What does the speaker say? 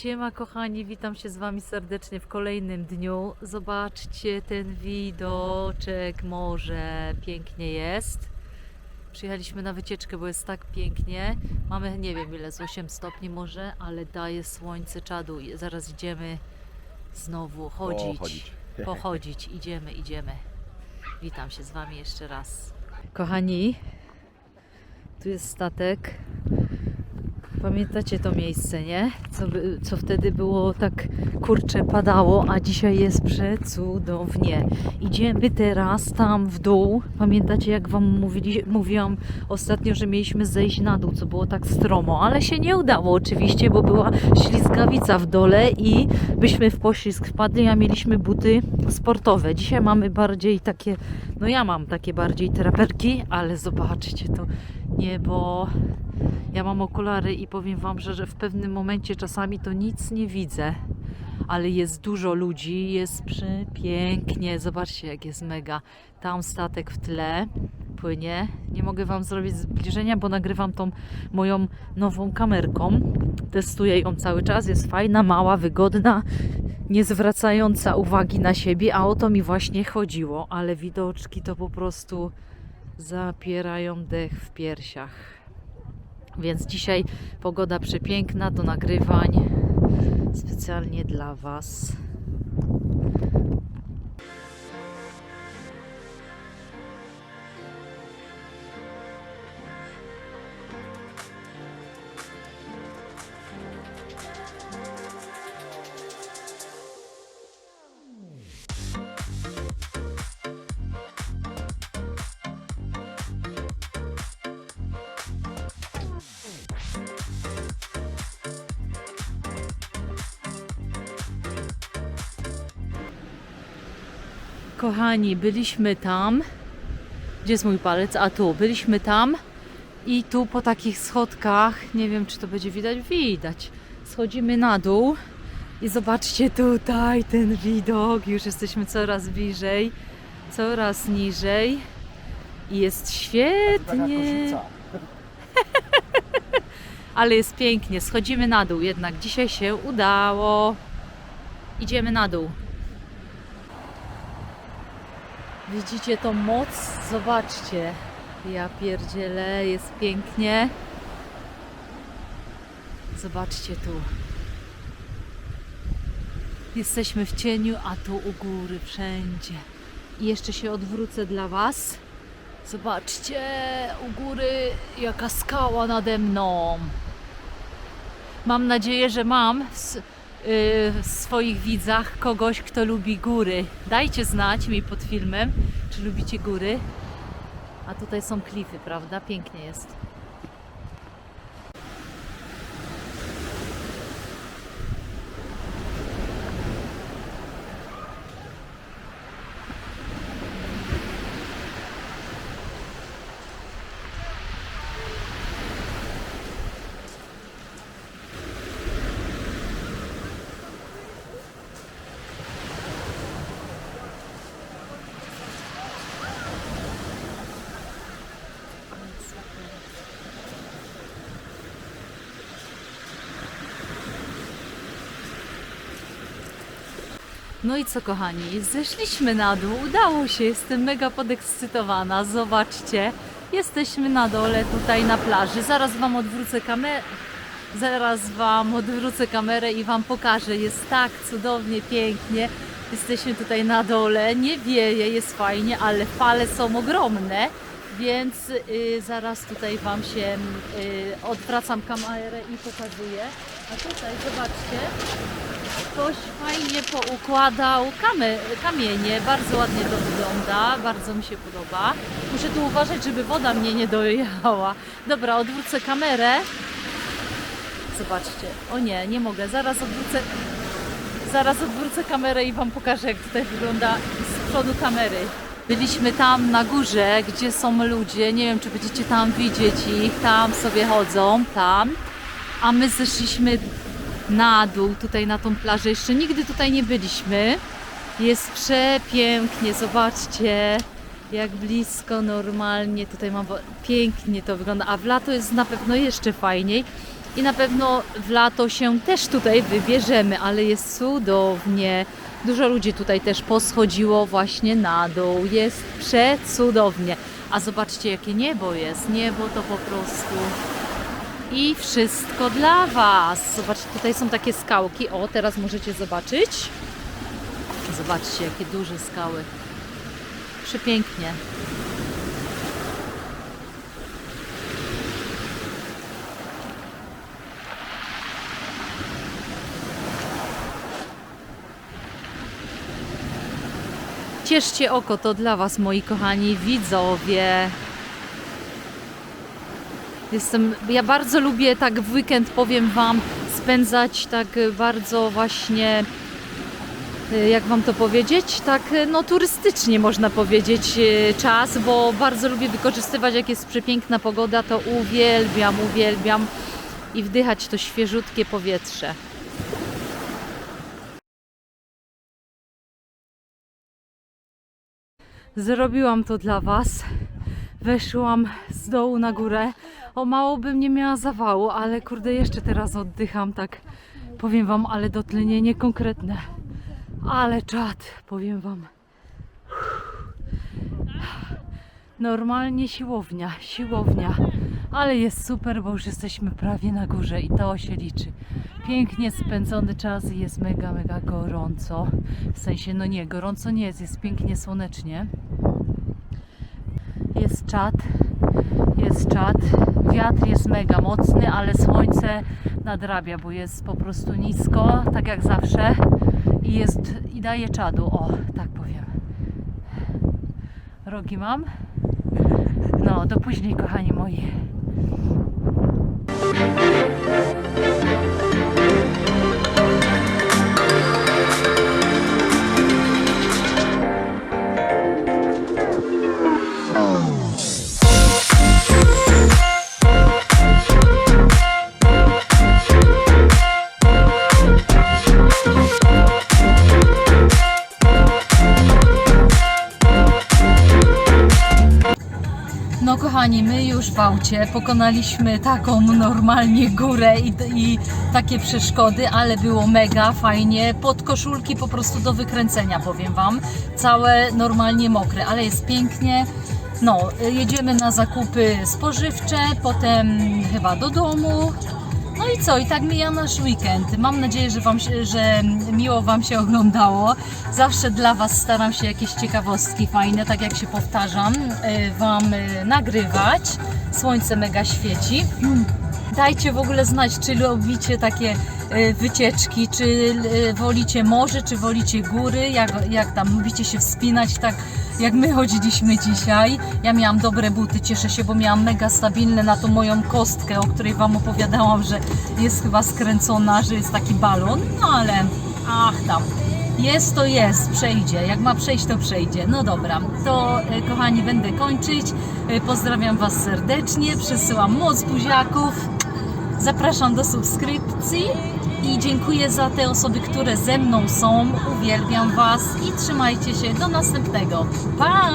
Siema kochani, witam się z Wami serdecznie w kolejnym dniu. Zobaczcie ten widoczek morze, pięknie jest. Przyjechaliśmy na wycieczkę, bo jest tak pięknie. Mamy nie wiem ile, z 8 stopni może, ale daje słońce czadu. Zaraz idziemy znowu chodzić. Pochodzić. Pochodzić, idziemy, idziemy. Witam się z Wami jeszcze raz. Kochani, tu jest statek. Pamiętacie to miejsce, nie? Co, co wtedy było tak kurcze padało, a dzisiaj jest przecudownie. Idziemy teraz tam w dół. Pamiętacie, jak Wam mówili, mówiłam ostatnio, że mieliśmy zejść na dół, co było tak stromo, ale się nie udało oczywiście, bo była ślizgawica w dole i byśmy w poślizg wpadli, a mieliśmy buty sportowe. Dzisiaj mamy bardziej takie, no ja mam takie bardziej traperki, ale zobaczcie to niebo. Ja mam okulary i powiem Wam, że, że w pewnym momencie czasami to nic nie widzę, ale jest dużo ludzi, jest przepięknie. Zobaczcie, jak jest mega. Tam statek w tle płynie. Nie mogę Wam zrobić zbliżenia, bo nagrywam tą moją nową kamerką. Testuję ją cały czas. Jest fajna, mała, wygodna, nie zwracająca uwagi na siebie, a o to mi właśnie chodziło. Ale widoczki to po prostu zapierają dech w piersiach. Więc dzisiaj pogoda przepiękna do nagrywań specjalnie dla Was. Kochani, byliśmy tam. Gdzie jest mój palec? A tu, byliśmy tam i tu po takich schodkach, nie wiem czy to będzie widać, widać. Schodzimy na dół i zobaczcie tutaj ten widok. Już jesteśmy coraz bliżej, coraz niżej. I jest świetnie. Ale jest pięknie. Schodzimy na dół jednak. Dzisiaj się udało. Idziemy na dół. Widzicie tą moc? Zobaczcie. Ja pierdzielę, jest pięknie. Zobaczcie tu. Jesteśmy w cieniu, a tu u góry wszędzie. I jeszcze się odwrócę dla Was. Zobaczcie, u góry jaka skała nade mną. Mam nadzieję, że mam y, w swoich widzach kogoś, kto lubi góry. Dajcie znać mi pod filmem, czy lubicie góry. A tutaj są klify, prawda? Pięknie jest. No i co kochani, zeszliśmy na dół, udało się, jestem mega podekscytowana, zobaczcie, jesteśmy na dole tutaj na plaży, zaraz Wam odwrócę kamerę, zaraz Wam odwrócę kamerę i Wam pokażę, jest tak cudownie, pięknie, jesteśmy tutaj na dole, nie wieje, jest fajnie, ale fale są ogromne, więc y, zaraz tutaj Wam się y, odwracam kamerę i pokazuję, a tutaj zobaczcie, ktoś fajnie poukładał kamy, kamienie. Bardzo ładnie to wygląda, bardzo mi się podoba. Muszę tu uważać, żeby woda mnie nie dojechała. Dobra, odwrócę kamerę. Zobaczcie. O nie, nie mogę. Zaraz odwrócę. Zaraz odwrócę kamerę i Wam pokażę, jak tutaj wygląda z przodu kamery. Byliśmy tam na górze, gdzie są ludzie. Nie wiem, czy będziecie tam widzieć ich. Tam sobie chodzą, tam. A my zeszliśmy na dół, tutaj na tą plażę. Jeszcze nigdy tutaj nie byliśmy. Jest przepięknie, zobaczcie jak blisko normalnie tutaj mam. Pięknie to wygląda, a w lato jest na pewno jeszcze fajniej. I na pewno w lato się też tutaj wybierzemy, ale jest cudownie. Dużo ludzi tutaj też poschodziło właśnie na dół. Jest przecudownie. A zobaczcie, jakie niebo jest. Niebo to po prostu. I wszystko dla Was. Zobaczcie, tutaj są takie skałki. O, teraz możecie zobaczyć. Zobaczcie, jakie duże skały. Przepięknie. Cieszcie oko, to dla Was, moi kochani widzowie. Jestem, ja bardzo lubię tak w weekend, powiem Wam, spędzać tak bardzo właśnie, y, jak Wam to powiedzieć, tak y, no turystycznie można powiedzieć y, czas, bo bardzo lubię wykorzystywać, jak jest przepiękna pogoda, to uwielbiam, uwielbiam i wdychać to świeżutkie powietrze. Zrobiłam to dla Was. Weszłam z dołu na górę. O mało bym nie miała zawału, ale kurde, jeszcze teraz oddycham tak. Powiem Wam, ale dotlenienie konkretne. Ale czad, powiem Wam. Normalnie siłownia, siłownia. Ale jest super, bo już jesteśmy prawie na górze i to się liczy. Pięknie spędzony czas i jest mega, mega gorąco. W sensie, no nie, gorąco nie jest, jest pięknie słonecznie. Jest czad, jest czad. Wiatr jest mega mocny, ale słońce nadrabia, bo jest po prostu nisko, tak jak zawsze. I jest, i daje czadu, o, tak powiem. Rogi mam? No, do później, kochani moi. No kochani, my już w aucie pokonaliśmy taką normalnie górę i, i takie przeszkody, ale było mega fajnie. Pod koszulki po prostu do wykręcenia, powiem Wam. Całe normalnie mokre, ale jest pięknie. No, jedziemy na zakupy spożywcze, potem chyba do domu. No i co? I tak mija nasz weekend. Mam nadzieję, że, wam się, że miło Wam się oglądało. Zawsze dla Was staram się jakieś ciekawostki fajne, tak jak się powtarzam, y, Wam y, nagrywać. Słońce mega świeci. Dajcie w ogóle znać, czy lubicie takie y, wycieczki, czy wolicie morze, czy wolicie góry, jak, jak tam lubicie się wspinać, tak jak my chodziliśmy dzisiaj. Ja miałam dobre buty, cieszę się, bo miałam mega stabilne na tą moją kostkę, o której Wam opowiadałam, że jest chyba skręcona, że jest taki balon, no ale ach tam. Jest to jest, przejdzie. Jak ma przejść, to przejdzie. No dobra, to e, kochani, będę kończyć. E, Pozdrawiam Was serdecznie, przesyłam moc buziaków. Zapraszam do subskrypcji i dziękuję za te osoby, które ze mną są. Uwielbiam Was i trzymajcie się. Do następnego. Pa!